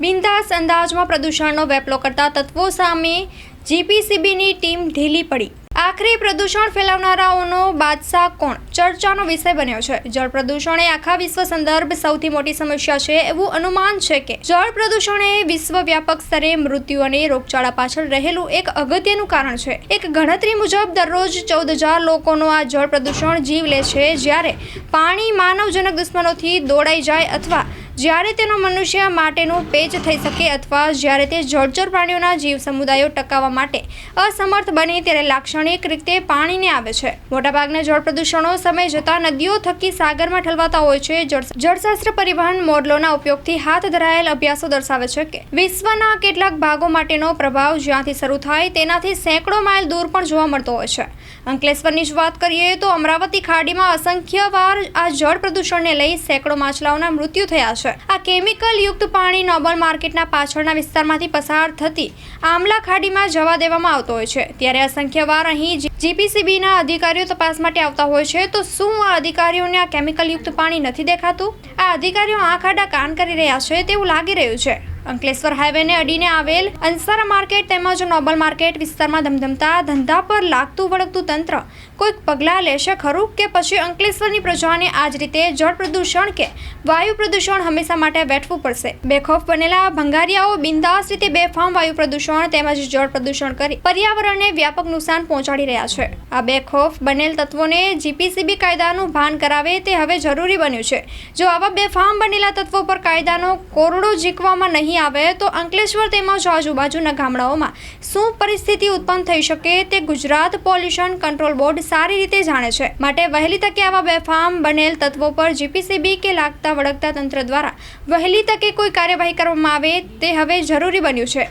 બિંદાસ અંદાજમાં પ્રદૂષણનો વેપલો કરતા તત્વો સામે જીપીસીબીની ટીમ ઢીલી પડી. આખરે પ્રદૂષણ ફેલાવનારાઓનો બાદશાહ કોણ? ચર્ચાનો વિષય બન્યો છે. જળ પ્રદૂષણ એ આખા વિશ્વ સંદર્ભ સૌથી મોટી સમસ્યા છે એવું અનુમાન છે કે જળ પ્રદૂષણ એ વિશ્વવ્યાપક સ્તરે મૃત્યુ અને રોગચાળા પાછળ રહેલું એક અગત્યનું કારણ છે. એક ગણતરી મુજબ દરરોજ ચૌદ હજાર લોકોનો આ જળ પ્રદૂષણ જીવ લે છે જ્યારે પાણી માનવજનક દુશ્મનોથી દોડાઈ જાય અથવા જ્યારે તેનો મનુષ્ય માટેનું પેચ થઈ શકે અથવા જ્યારે તે જળચર પ્રાણીઓના જીવ સમુદાયો ટકાવવા માટે અસમર્થ બને ત્યારે લાક્ષણિક રીતે પાણીને આવે છે. મોટાભાગના જળ પ્રદૂષણો સમય જતાં નદીઓ થકી સાગરમાં ઠલવાતા હોય છે. જળ જળશાસ્ત્ર પરિવહન મોડલોના ઉપયોગથી હાથ ધરાયેલ અભ્યાસો દર્શાવે છે કે વિશ્વના કેટલાક ભાગો માટેનો પ્રભાવ જ્યાંથી શરૂ થાય તેનાથી સેંકડો માઇલ દૂર પણ જોવા મળતો હોય છે. અંકલેશ્વરની જ વાત કરીએ તો અમરાવતી ખાડીમાં અસંખ્ય વાર આ જળ પ્રદૂષણને લઈ સેંકડો માછલાઓના મૃત્યુ થયા છે. આ કેમિકલ યુક્ત પાણી નોબલ માર્કેટના પાછળના વિસ્તારમાંથી પસાર થતી આમલા ખાડીમાં જવા દેવામાં આવતો હોય છે. ત્યારે અસંખ્ય વાર અહીં જીપીસીબીના અધિકારીઓ તપાસ માટે આવતા હોય છે. તો શું આ અધિકારીઓને આ કેમિકલ યુક્ત પાણી નથી દેખાતું? આ અધિકારીઓ આંખ આડા કાન કરી રહ્યા છે તેવું લાગી રહ્યું છે. અંકલેશ્વર હાઈવેને અડીને આવેલ અંસારા માર્કેટ તેમજ નોબલ માર્કેટ વિસ્તારમાં ધમધમતા, ધંધા પર લાગતું વળગતું તંત્ર. કોઈક પગલાં લેશે ખરું કે પછી અંકલેશ્વરની પ્રજાને આ જ રીતે જળ પ્રદૂષણ કે વાયુ પ્રદૂષણ હંમેશા માટે વેઠવું પડશે? બેખોફ બનેલા ભંગારિયાઓ બિંદાસ રીતે બેફામ વાયુ પ્રદૂષણ તેમજ જળ પ્રદૂષણ કરી પર્યાવરણને વ્યાપક નુકસાન પહોંચાડી રહ્યા છે. આ બેખોફ બનેલ તત્વોને જીપીસીબી કાયદાનું ભાન કરાવે તે હવે જરૂરી બન્યું છે. જો આવા બેફામ બનેલા તત્વો પર કાયદાનો કોરડો ઝીકવામાં નહીં આવે તો અંકલેશ્વર તેમજ આજુબાજુના ગામડાઓમાં શું પરિસ્થિતિ ઉત્પન્ન થઈ શકે તે ગુજરાત પોલ્યુશન કંટ્રોલ બોર્ડ સારી રીતે જાણે છે. માટે વહેલી તકે આવા બેફામ બનેલ તત્વો પર જીપીસીબી કે લાગતા વળગતા તંત્ર દ્વારા વહેલી તકે કોઈ કાર્યવાહી કરવામાં આવે તે હવે જરૂરી બન્યું છે.